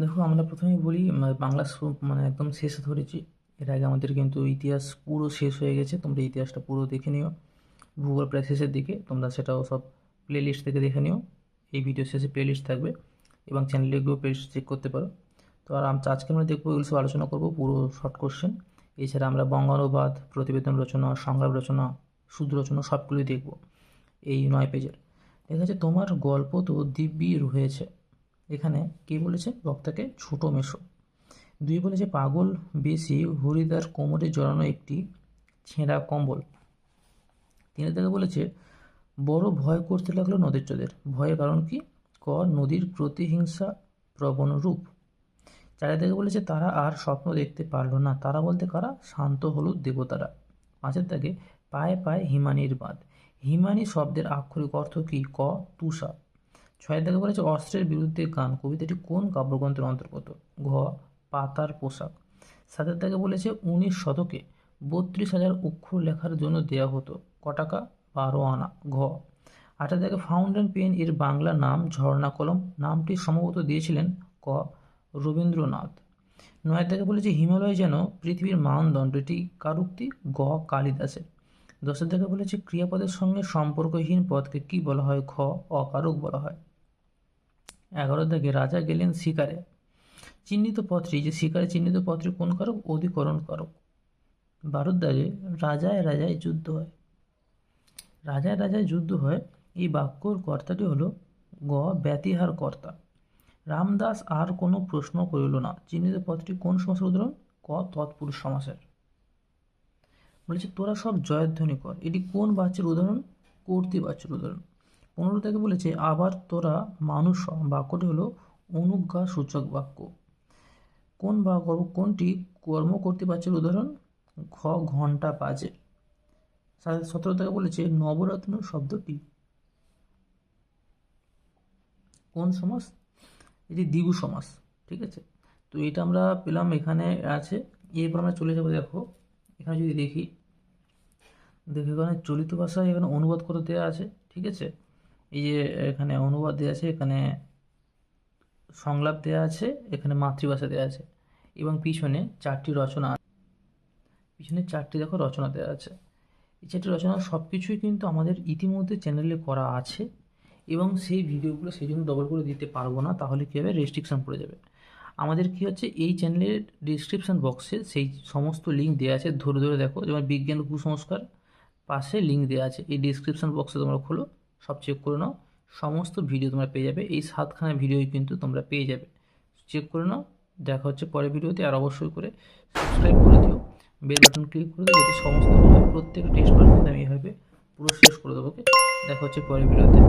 দেখো, আমরা প্রথমেই বলি বাংলা মানে একদম শেষে ধরেছি। এর আগে আমাদের কিন্তু ইতিহাস পুরো শেষ হয়ে গেছে। তোমরা ইতিহাসটা পুরো দেখে নিও। ভূগোল প্রায় শেষের দিকে। তোমরা সেটাও সব প্লে লিস্ট থেকে দেখে নিও। এই ভিডিও শেষে প্লে লিস্ট থাকবে। এবং চ্যানেলে গিয়েও প্লে লিস্ট চেক করতে পারো। তো আর আজকে আমরা দেখব, এগুলো সব আলোচনা করব পুরো শর্ট কোশ্চেন এছাড়া আমরা বঙ্গানুবাদ, প্রতিবেদন রচনা, সংলাপ রচনা, শুদ্ধ রচনা সবগুলোই দেখব। এই নয় পেজের দেখা যাচ্ছে তোমার গল্প তো দিব্যি রয়েছে। এখানে কে বলেছে? বক্তাকে ছোট মেশো দুই বলেছে, পাগল, বেশি হরিদার কোমরে জড়ানো একটি ছেঁড়া কম্বল। তিনের থেকে বলেছে, বড় ভয় করতে লাগল নদীর চোদের। ভয়ের কারণ কি? ক, নদীর প্রতিহিংসা প্রবণ রূপ। চারের থেকে বলেছে, তারা আর স্বপ্ন দেখতে পারল না। তারা বলতে, কারা? শান্ত হলুদ দেবতারা। পাঁচের থেকে পায়ে পায়ে হিমানির বাঁধ। হিমানি শব্দের আক্ষরিক অর্থ কি? ক তুষা ছয়ের থেকে বলেছে, অস্ত্রের বিরুদ্ধে গান কবিতাটি কোন কাব্যগ্রন্থের অন্তর্গত? ঘ. পাতার পোশাক। সাতের থেকে বলেছে, উনিশ শতকে বত্রিশ হাজার অক্ষর লেখার জন্য দেওয়া হতো। ক টাকা, বারো আনা। ঘ. আটের থেকে ফাউন্টেন পেন এর বাংলা নাম, ঝর্ণা কলম, নামটি সম্ভবত দিয়েছিলেন ক. রবীন্দ্রনাথ। নয় থেকে বলেছে, হিমালয় যেন পৃথিবীর মানদণ্ড এটি কারুক্তি, গ. কালিদাসের। দশের থেকে বলেছে, ক্রিয়াপদের সঙ্গে সম্পর্কহীন পদকে কি বলা হয়? খ, অকারক বলা হয়। এগারো থেকে, রাজা গেলেন শিকারে। চিহ্নিত পত্রী যে শিকারে চিহ্নিত পত্রী কোন কারক? অধিকরণ কারক। বারোর দাগে রাজায় রাজায় যুদ্ধ হয়। রাজায় রাজায় যুদ্ধ হয়। এই বাক্যর কর্তাটি হলো গ, ব্যতিহার কর্তা। রামদাস আর কোনো প্রশ্ন করিল না। চিহ্নিত পত্রটি কোন সমাসের উদাহরণ? ক, তৎপুরুষ সমাসের। বলেছে, তোরা সব জয়ধ্বনি কর। এটি কোন বাচ্চার উদাহরণ? কর্তৃ বাচ্চার উদাহরণ। পনেরো থেকে বলেছে, আবার তোরা মানুষ বাক্যটি হলো অনুজ্ঞা সূচক বাক্য। কোন বা কোনটি কর্ম করতে বাচ্চার উদাহরণ? ঘ ঘণ্টা বাজে। সতেরো থেকে বলেছে, নবরত্ন শব্দটি। কোন সমাস? এটি দ্বিগু সমাস, ঠিক আছে? তো এটা আমরা পেলাম, এখানে আছে। এরপর আমরা চলে যাব, দেখো। এখানে যদি দেখি দেখো এখানে চলিত ভাষায় এখানে অনুবাদ করে দেওয়া আছে, ঠিক আছে? এই যে এখানে অনুবাদ দেওয়া আছে, এখানে সংলাপ দেওয়া আছে, এখানে মাতৃভাষা দেওয়া আছে এবং পিছনে চারটি রচনা। পিছনে চারটি দেখো রচনা দেওয়া আছে। এই চারটি রচনা সব কিছুই কিন্তু আমাদের ইতিমধ্যে চ্যানেলে করা আছে এবং সেই ভিডিওগুলো সেই জন্য ডবল করে দিতে পারব না, তাহলে কী হবে? রেস্ট্রিকশান পড়ে যাবে। আমাদের কি হচ্ছে, এই চ্যানেলের ডিসক্রিপশন বক্সে সেই সমস্ত লিঙ্ক দেওয়া আছে। ধরে ধরে দেখো, যেমন বিজ্ঞান কুসংস্কার পাশে লিঙ্ক দেওয়া আছে। এই ডিসক্রিপশান বক্সে তোমরা খোলো, সব চেক করে নাও। সমস্ত ভিডিও তোমরা পেয়ে যাবে। এই সাতখানা ভিডিওই কিন্তু তোমরা পেয়ে যাবে। চেক করে নাও, দেখা হচ্ছে পরের ভিডিওতে আর অবশ্যই করে সাবস্ক্রাইব করে দিও। বেল বাটন ক্লিক করে দিও সমস্ত প্রত্যেকটা টেস্ট পার কিন্তু আমি এভাবে পুরো শেষ করে দেবো ওকে দেখা হচ্ছে পরের ভিডিওতে